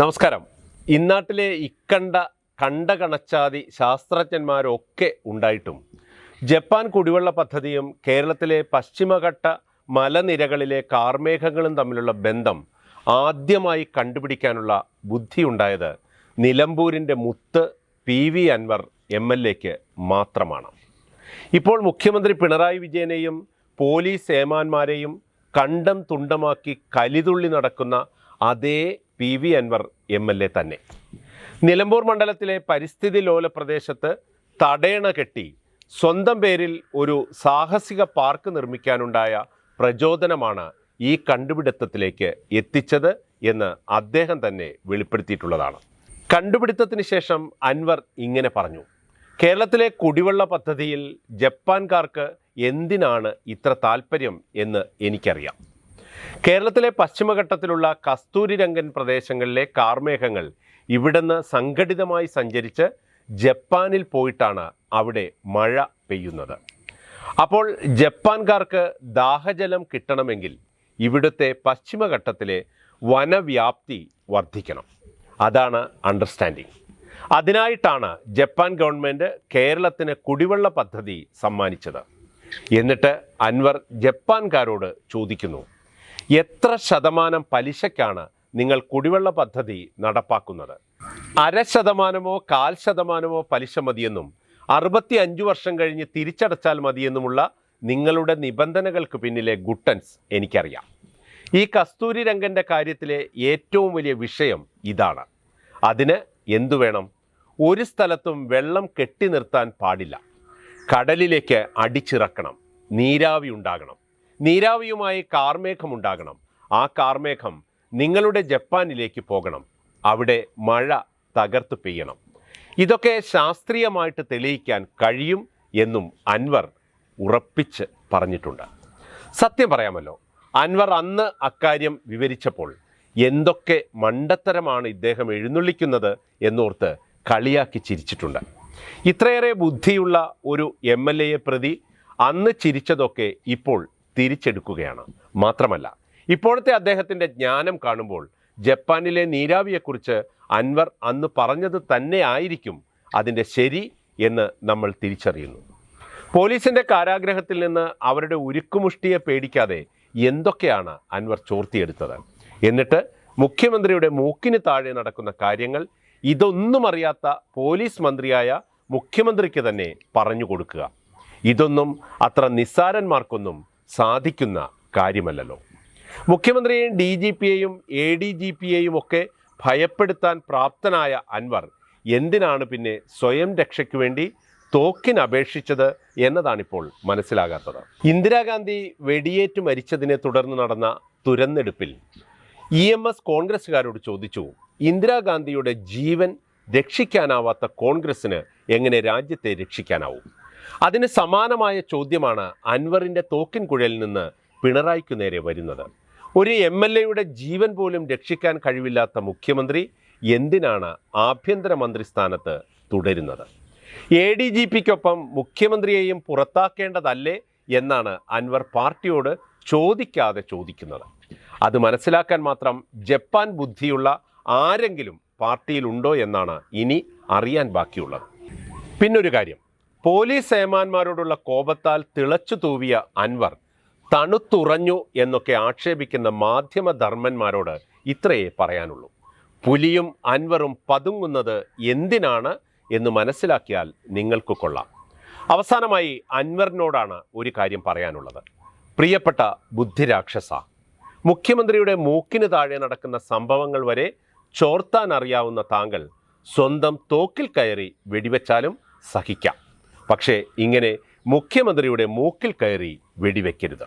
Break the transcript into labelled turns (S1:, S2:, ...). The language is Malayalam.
S1: നമസ്കാരം. ഇന്നാട്ടിലെ ഇക്കണ്ട കണ്ട കണച്ചാതി ശാസ്ത്രജ്ഞന്മാരൊക്കെ ഉണ്ടായിട്ടും ജപ്പാൻ കുടിവെള്ള പദ്ധതിയും കേരളത്തിലെ പശ്ചിമഘട്ട മലനിരകളിലെ കാർമേഘങ്ങളും തമ്മിലുള്ള ബന്ധം ആദ്യമായി കണ്ടുപിടിക്കാനുള്ള ബുദ്ധിയുണ്ടായത് നിലമ്പൂരിന്റെ മുത്ത് P V Anvar M L എക്ക് മാത്രമാണ്. ഇപ്പോൾ മുഖ്യമന്ത്രി പിണറായി വിജയനെയും പോലീസ് ഏമാന്മാരെയും കണ്ടം തുണ്ടമാക്കി കലിതുള്ളി നടക്കുന്ന അതേ P V Anvar M L A തന്നെ. നിലമ്പൂർ മണ്ഡലത്തിലെ പരിസ്ഥിതി ലോല പ്രദേശത്ത് തടയണ കെട്ടി സ്വന്തം പേരിൽ ഒരു സാഹസിക പാർക്ക് നിർമ്മിക്കാനുണ്ടായ പ്രചോദനമാണ് ഈ കണ്ടുപിടുത്തത്തിലേക്ക് എത്തിച്ചത് എന്ന് അദ്ദേഹം തന്നെ വെളിപ്പെടുത്തിയിട്ടുള്ളതാണ്. കണ്ടുപിടുത്തത്തിന് ശേഷം അൻവർ ഇങ്ങനെ പറഞ്ഞു കേരളത്തിലെ കുടിവെള്ള പദ്ധതിയിൽ ജപ്പാൻകാർക്ക് എന്തിനാണ് ഇത്ര താല്പര്യം എന്ന് എനിക്കറിയാം. കേരളത്തിലെ പശ്ചിമഘട്ടത്തിലുള്ള കസ്തൂരിരംഗൻ പ്രദേശങ്ങളിലെ കാർമേഘങ്ങൾ ഇവിടുന്ന് സംഘടിതമായി സഞ്ചരിച്ച് ജപ്പാനിൽ പോയിട്ടാണ് അവിടെ മഴ പെയ്യുന്നത്. അപ്പോൾ ജപ്പാൻകാർക്ക് ദാഹജലം കിട്ടണമെങ്കിൽ ഇവിടുത്തെ പശ്ചിമഘട്ടത്തിലെ വനവ്യാപ്തി വർദ്ധിക്കണം. അതാണ് അണ്ടർസ്റ്റാൻഡിങ് അതിനായിട്ടാണ് ജപ്പാൻ ഗവൺമെന്റ് കേരളത്തിന് കുടിവെള്ള പദ്ധതി സമ്മാനിച്ചത്. എന്നിട്ട് അൻവർ ജപ്പാൻകാരോട് ചോദിക്കുന്നു. എത്ര ശതമാനം പലിശയ്ക്കാണ് നിങ്ങൾ കുടിവെള്ള പദ്ധതി നടപ്പാക്കുന്നത്? അര ശതമാനമോ കാൽ ശതമാനമോ പലിശ മതിയെന്നും അറുപത്തി അഞ്ച് വർഷം കഴിഞ്ഞ് തിരിച്ചടച്ചാൽ മതിയെന്നുമുള്ള നിങ്ങളുടെ നിബന്ധനകൾക്ക് പിന്നിലെ ഗുട്ടൻസ് എനിക്കറിയാം. ഈ കസ്തൂരി രംഗന്റെ കാര്യത്തിലെ ഏറ്റവും വലിയ വിഷയം ഇതാണ്. അതിന് എന്തു വേണം? ഒരു സ്ഥലത്തും വെള്ളം കെട്ടി നിർത്താൻ പാടില്ല. കടലിലേക്ക് അടിച്ചിറക്കണം. നീരാവി ഉണ്ടാകണം. നീരാവിയുമായി കാർമേഘം ഉണ്ടാകണം ആ കാർമേഘം നിങ്ങളുടെ ജപ്പാനിലേക്ക് പോകണം. അവിടെ മഴ തകർത്ത് പെയ്യണം. ഇതൊക്കെ ശാസ്ത്രീയമായിട്ട് തെളിയിക്കാൻ കഴിയും എന്നും അൻവർ ഉറപ്പിച്ച് പറഞ്ഞിട്ടുണ്ട്. സത്യം പറയാമല്ലോ അൻവർ അന്ന് അക്കാര്യം വിവരിച്ചപ്പോൾ എന്തൊക്കെ മണ്ടത്തരമാണ് ഇദ്ദേഹം എഴുന്നള്ളിക്കുന്നത് എന്നോർത്ത് കളിയാക്കി ചിരിച്ചിട്ടുണ്ട്. ഇത്രയേറെ ബുദ്ധിയുള്ള ഒരു എം എൽ എയെ പ്രതി അന്ന് ചിരിച്ചതൊക്കെ ഇപ്പോൾ തിരിച്ചെടുക്കുകയാണ്. മാത്രമല്ല ഇപ്പോഴത്തെ അദ്ദേഹത്തിന്റെ ജ്ഞാനം കാണുമ്പോൾ ജപ്പാനിലെ നീരാവിയെക്കുറിച്ച് അൻവർ അന്ന് പറഞ്ഞത് തന്നെ ആയിരിക്കും അതിന്റെ ശരി എന്ന് നമ്മൾ തിരിച്ചറിയുന്നു. പോലീസിന്റെ കാരാഗ്രഹത്തിൽ നിന്ന് അവരുടെ ഉരുക്കുമുഷ്ടിയെ പേടിക്കാതെ എന്തൊക്കെയാണ് അൻവർ ചോർത്തിയെടുത്തത്? എന്നിട്ട് മുഖ്യമന്ത്രിയുടെ മൂക്കിന് താഴെ നടക്കുന്ന കാര്യങ്ങൾ ഇതൊന്നും അറിയാത്ത പോലീസ് മന്ത്രിയായ മുഖ്യമന്ത്രിക്ക് തന്നെ പറഞ്ഞു കൊടുക്കുക. ഇതൊന്നും അത്ര നിസ്സാരന്മാർക്കൊന്നും സാധിക്കുന്ന കാര്യമല്ലല്ലോ. മുഖ്യമന്ത്രിയെയും ഡി ജി പിയെയും എ ഡി ജി പിയെയും ഒക്കെ ഭയപ്പെടുത്താൻ പ്രാപ്തനായ അൻവർ എന്തിനാണ് പിന്നെ സ്വയം രക്ഷയ്ക്ക് വേണ്ടി തോക്കിന് അപേക്ഷിച്ചത് എന്നതാണിപ്പോൾ മനസ്സിലാകാത്തത്. ഇന്ദിരാഗാന്ധി വെടിയേറ്റ് മരിച്ചതിനെ തുടർന്ന് നടന്ന തുരന്നെടുപ്പിൽ ഇ എം എസ് കോൺഗ്രസ്സുകാരോട് ചോദിച്ചു ഇന്ദിരാഗാന്ധിയുടെ ജീവൻ രക്ഷിക്കാനാവാത്ത കോൺഗ്രസ്സിന് എങ്ങനെ രാജ്യത്തെ രക്ഷിക്കാനാവും? അതിന് സമാനമായ ചോദ്യമാണ് അൻവറിന്റെ തോക്കിൻ കുഴലിൽ നിന്ന് പിണറായിക്കു നേരെ വരുന്നത്. ഒരു എം എൽ എയുടെ ജീവൻ പോലും രക്ഷിക്കാൻ കഴിവില്ലാത്ത മുഖ്യമന്ത്രി എന്തിനാണ് ആഭ്യന്തരമന്ത്രി സ്ഥാനത്ത് തുടരുന്നത്? എ ഡി ജി പിക്കൊപ്പം മുഖ്യമന്ത്രിയെയും പുറത്താക്കേണ്ടതല്ലേ എന്നാണ് അൻവർ പാർട്ടിയോട് ചോദിക്കാതെ ചോദിക്കുന്നത്. അത് മനസ്സിലാക്കാൻ മാത്രം ജപ്പാൻ ബുദ്ധിയുള്ള ആരെങ്കിലും പാർട്ടിയിലുണ്ടോ എന്നാണ് ഇനി അറിയാൻ ബാക്കിയുള്ളത്. പിന്നൊരു കാര്യം. പോലീസ് ഏമാന്മാരോടുള്ള കോപത്താൽ തിളച്ചു തൂവിയ അൻവർ തണുത്തുറഞ്ഞു എന്നൊക്കെ ആക്ഷേപിക്കുന്ന മാധ്യമധർമ്മന്മാരോട് ഇത്രയേ പറയാനുള്ളൂ. പുലിയും അൻവറും പതുങ്ങുന്നത് എന്തിനാണ് എന്ന് മനസ്സിലാക്കിയാൽ നിങ്ങൾക്ക് കൊള്ളാം. അവസാനമായി അൻവറിനോടാണ് ഒരു കാര്യം പറയാനുള്ളത്. പ്രിയപ്പെട്ട ബുദ്ധിരാക്ഷസ മുഖ്യമന്ത്രിയുടെ മൂക്കിന് താഴെ നടക്കുന്ന സംഭവങ്ങൾ വരെ ചോർത്താൻ അറിയാവുന്ന താങ്കൾ സ്വന്തം തോക്കിൽ കയറി വെടിവെച്ചാലും സഹിക്കാം. പക്ഷേ ഇങ്ങനെ മുഖ്യമന്ത്രിയുടെ മൂക്കിൽ കയറി വെടിവെക്കരുത്.